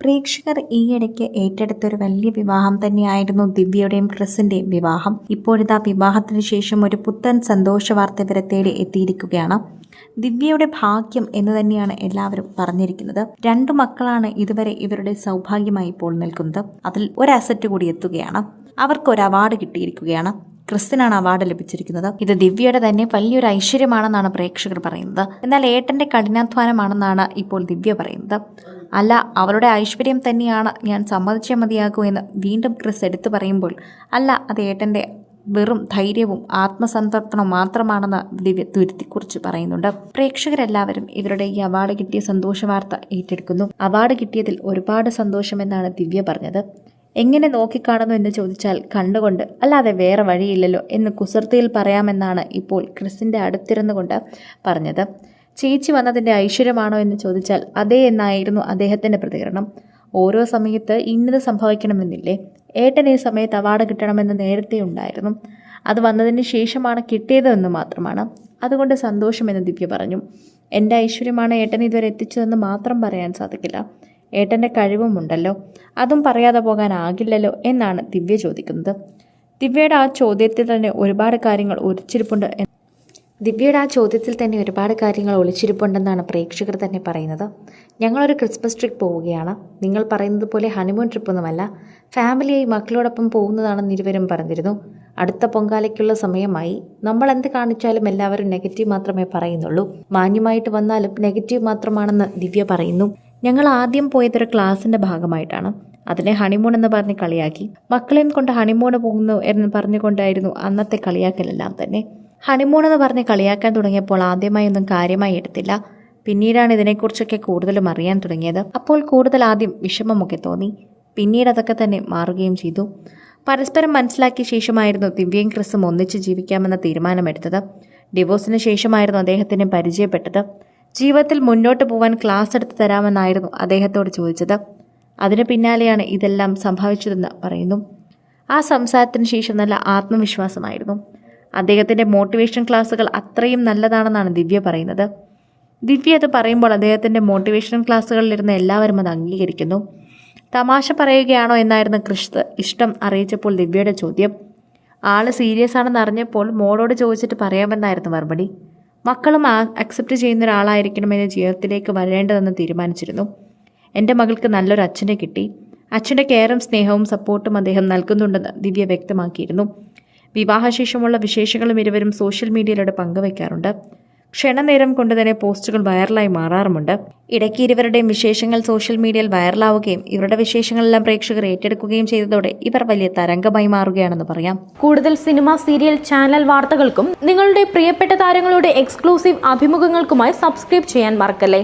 പ്രേക്ഷകർ ഈയിടയ്ക്ക് ഏറ്റെടുത്തൊരു വലിയ വിവാഹം തന്നെയായിരുന്നു ദിവ്യയുടെയും ക്രിസിന്റെയും വിവാഹം. ഇപ്പോഴിതാ വിവാഹത്തിന് ശേഷം ഒരു പുത്തൻ സന്തോഷ വാർത്ത ഇവരെ തേടി എത്തിയിരിക്കുകയാണ്. ദിവ്യയുടെ ഭാഗ്യം എന്ന് തന്നെയാണ് എല്ലാവരും പറഞ്ഞിരിക്കുന്നത്. രണ്ടു മക്കളാണ് ഇതുവരെ ഇവരുടെ സൗഭാഗ്യമായി ഇപ്പോൾ നിൽക്കുന്നത്. അതിൽ ഒരു അസറ്റ് കൂടി എത്തുകയാണ്. അവർക്ക് ഒരു അവാർഡ് കിട്ടിയിരിക്കുകയാണ്. ക്രിസ്ത്യനാണ് അവാർഡ് ലഭിച്ചിരിക്കുന്നത്. ഇത് ദിവ്യയുടെ തന്നെ വലിയൊരു ഐശ്വര്യമാണെന്നാണ് പ്രേക്ഷകർ പറയുന്നത്. എന്നാൽ ഏട്ടന്റെ കഠിനാധ്വാനമാണെന്നാണ് ഇപ്പോൾ ദിവ്യ പറയുന്നത്. അല്ല അവളുടെ ഐശ്വര്യം തന്നെയാണ് ഞാൻ സമ്മതിച്ച മതിയാകൂ എന്ന് വീണ്ടും ക്രിസ് എടുത്തു പറയുമ്പോൾ അല്ല അത് ഏട്ടന്റെ വെറും ധൈര്യവും ആത്മസംതൃപ്തനും മാത്രമാണെന്ന് ദിവ്യ തുരുത്തിക്കുറിച്ച് പറയുന്നുണ്ട്. പ്രേക്ഷകരെല്ലാവരും ഇവരുടെ ഈ അവാർഡ് കിട്ടിയ സന്തോഷ വാർത്ത ഏറ്റെടുക്കുന്നു. അവാർഡ് കിട്ടിയതിൽ ഒരുപാട് സന്തോഷമെന്നാണ് ദിവ്യ പറഞ്ഞത്. എങ്ങനെ നോക്കിക്കാണുന്നു എന്ന് ചോദിച്ചാൽ കണ്ടുകൊണ്ട് അല്ലാതെ വേറെ വഴിയില്ലല്ലോ എന്ന് കുസൃതിയിൽ പറയാമെന്നാണ് ഇപ്പോൾ ക്രിസിന്റെ അടുത്തിരുന്നുകൊണ്ട് പറഞ്ഞത്. ചേച്ചി വന്നതിന്റെ ഐശ്വര്യമാണോ എന്ന് ചോദിച്ചാൽ അതേ എന്നായിരുന്നു അദ്ദേഹത്തിന്റെ പ്രതികരണം. ഓരോ സമയത്ത് ഇന്നത് സംഭവിക്കണമെന്നില്ലേ? ഏട്ടൻ ഈ സമയത്ത് അവാർഡ് കിട്ടണമെന്ന് നേരത്തെ ഉണ്ടായിരുന്നു. അത് വന്നതിന് ശേഷമാണ് കിട്ടിയതെന്ന് മാത്രമാണ്. അതുകൊണ്ട് സന്തോഷമെന്ന് ദിവ്യ പറഞ്ഞു. എന്റെ ഐശ്വര്യമാണ് ഏട്ടൻ ഇതുവരെ എത്തിച്ചതെന്ന് മാത്രം പറയാൻ സാധിക്കില്ല. ഏട്ടന്റെ കഴിവുമുണ്ടല്ലോ. അതും പറയാതെ പോകാനാകില്ലല്ലോ എന്നാണ് ദിവ്യ ചോദിക്കുന്നത്. ദിവ്യയുടെ ആ ചോദ്യത്തിൽ തന്നെ ഒരുപാട് കാര്യങ്ങൾ ഒളിച്ചിരിപ്പുണ്ട് ദിവ്യയുടെ ആ ചോദ്യത്തിൽ തന്നെ ഒരുപാട് കാര്യങ്ങൾ ഒളിച്ചിരിപ്പുണ്ടെന്നാണ് പ്രേക്ഷകർ തന്നെ പറയുന്നത്. ഞങ്ങളൊരു ക്രിസ്മസ് ട്രിപ്പ് പോവുകയാണ്. നിങ്ങൾ പറയുന്നത് പോലെ ഹണിമൂൺ ട്രിപ്പൊന്നുമല്ല. ഫാമിലിയായി മക്കളോടൊപ്പം പോകുന്നതാണെന്ന് ഇരുവരും പറഞ്ഞിരുന്നു. അടുത്ത പൊങ്കാലയ്ക്കുള്ള സമയമായി. നമ്മൾ എന്ത് കാണിച്ചാലും എല്ലാവരും നെഗറ്റീവ് മാത്രമേ പറയുന്നുള്ളൂ. മാന്യമായിട്ട് വന്നാലും നെഗറ്റീവ് മാത്രമാണെന്ന് ദിവ്യ പറയുന്നു. ഞങ്ങൾ ആദ്യം പോയതൊരു ക്ലാസിന്റെ ഭാഗമായിട്ടാണ്. അതിനെ ഹണിമൂൺ എന്ന് പറഞ്ഞ് കളിയാക്കി. മക്കളെയും കൊണ്ട് ഹണിമൂണ് പോകുന്നു എന്ന് പറഞ്ഞുകൊണ്ടായിരുന്നു അന്നത്തെ കളിയാക്കലെല്ലാം തന്നെ. ഹണിമൂൺ എന്ന് പറഞ്ഞ് കളിയാക്കാൻ തുടങ്ങിയപ്പോൾ ആദ്യമായി ഒന്നും കാര്യമായി എടുത്തില്ല. പിന്നീടാണ് ഇതിനെക്കുറിച്ചൊക്കെ കൂടുതലും അറിയാൻ തുടങ്ങിയത്. അപ്പോൾ കൂടുതൽ ആദ്യം വിഷമമൊക്കെ തോന്നി. പിന്നീട് അതൊക്കെ തന്നെ മാറുകയും ചെയ്തു. പരസ്പരം മനസ്സിലാക്കിയ ശേഷമായിരുന്നു ദിവ്യയും ക്രിസും ഒന്നിച്ച് ജീവിക്കാമെന്ന തീരുമാനമെടുത്തത്. ഡിവോഴ്സിന് ശേഷമായിരുന്നു അദ്ദേഹത്തിന് പരിചയപ്പെട്ടത്. ജീവിതത്തിൽ മുന്നോട്ട് പോകാൻ ക്ലാസ് എടുത്ത് തരാമെന്നായിരുന്നു അദ്ദേഹത്തോട് ചോദിച്ചത്. അതിന് പിന്നാലെയാണ് ഇതെല്ലാം സംഭവിച്ചതെന്ന് പറയുന്നു. ആ സംസാരത്തിന് ശേഷം നല്ല ആത്മവിശ്വാസമായിരുന്നു. അദ്ദേഹത്തിന്റെ മോട്ടിവേഷൻ ക്ലാസ്സുകൾ അത്രയും നല്ലതാണെന്നാണ് ദിവ്യ പറയുന്നത്. ദിവ്യ അത് പറയുമ്പോൾ അദ്ദേഹത്തിന്റെ മോട്ടിവേഷൻ ക്ലാസ്സുകളിലിരുന്ന് എല്ലാവരും അത് അംഗീകരിക്കുന്നു. തമാശ പറയുകയാണോ എന്നായിരുന്നു കൃഷ് ഇഷ്ടം അറിയിച്ചപ്പോൾ ദിവ്യയുടെ ചോദ്യം. ആൾ സീരിയസ് ആണെന്ന് അറിഞ്ഞപ്പോൾ മോളോട് ചോദിച്ചിട്ട് പറയാമെന്നായിരുന്നു മറുപടി. മക്കളും അക്സെപ്റ്റ് ചെയ്യുന്ന ഒരാളായിരിക്കണം എന്റെ ജീവിതത്തിലേക്ക് വരേണ്ടതെന്ന് തീരുമാനിച്ചിരുന്നു. എന്റെ മകൾക്ക് നല്ലൊരു അച്ഛനെ കിട്ടി. അച്ഛന്റെ കെയറും സ്നേഹവും സപ്പോർട്ടും അദ്ദേഹം നൽകുന്നുണ്ടെന്ന് ദിവ്യ വ്യക്തമാക്കിയിരുന്നു. വിവാഹശേഷമുള്ള വിശേഷങ്ങളും ഇരുവരും സോഷ്യൽ മീഡിയയിലൂടെ പങ്കുവയ്ക്കാറുണ്ട് ക്ഷണനേരം കൊണ്ട് തന്നെ പോസ്റ്റുകൾ വൈറലായി മാറാറുമുണ്ട്. ഇടയ്ക്ക് ഇരുവരുടെയും വിശേഷങ്ങൾ സോഷ്യൽ മീഡിയയിൽ വൈറലാവുകയും ഇവരുടെ വിശേഷങ്ങളെല്ലാം പ്രേക്ഷകർ ഏറ്റെടുക്കുകയും ചെയ്തതോടെ ഇവർ വലിയ തരംഗമായി മാറുകയാണെന്ന് പറയാം. കൂടുതൽ സിനിമ സീരിയൽ ചാനൽ വാർത്തകൾക്കും നിങ്ങളുടെ പ്രിയപ്പെട്ട താരങ്ങളുടെ എക്സ്ക്ലൂസീവ് അഭിമുഖങ്ങൾക്കുമായി സബ്സ്ക്രൈബ് ചെയ്യാൻ മറക്കല്ലേ?